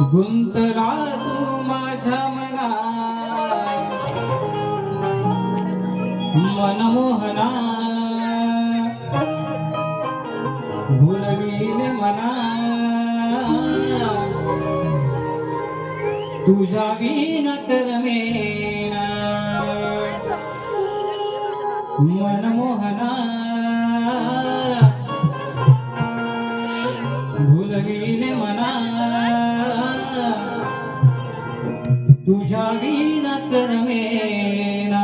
गुंतला तू माझ्या मना मनमोहना. भुलवीन मना. तुझ्या विन करमेना. मनमोहना. भुलवीन मना. तुझ्या न कर्मेना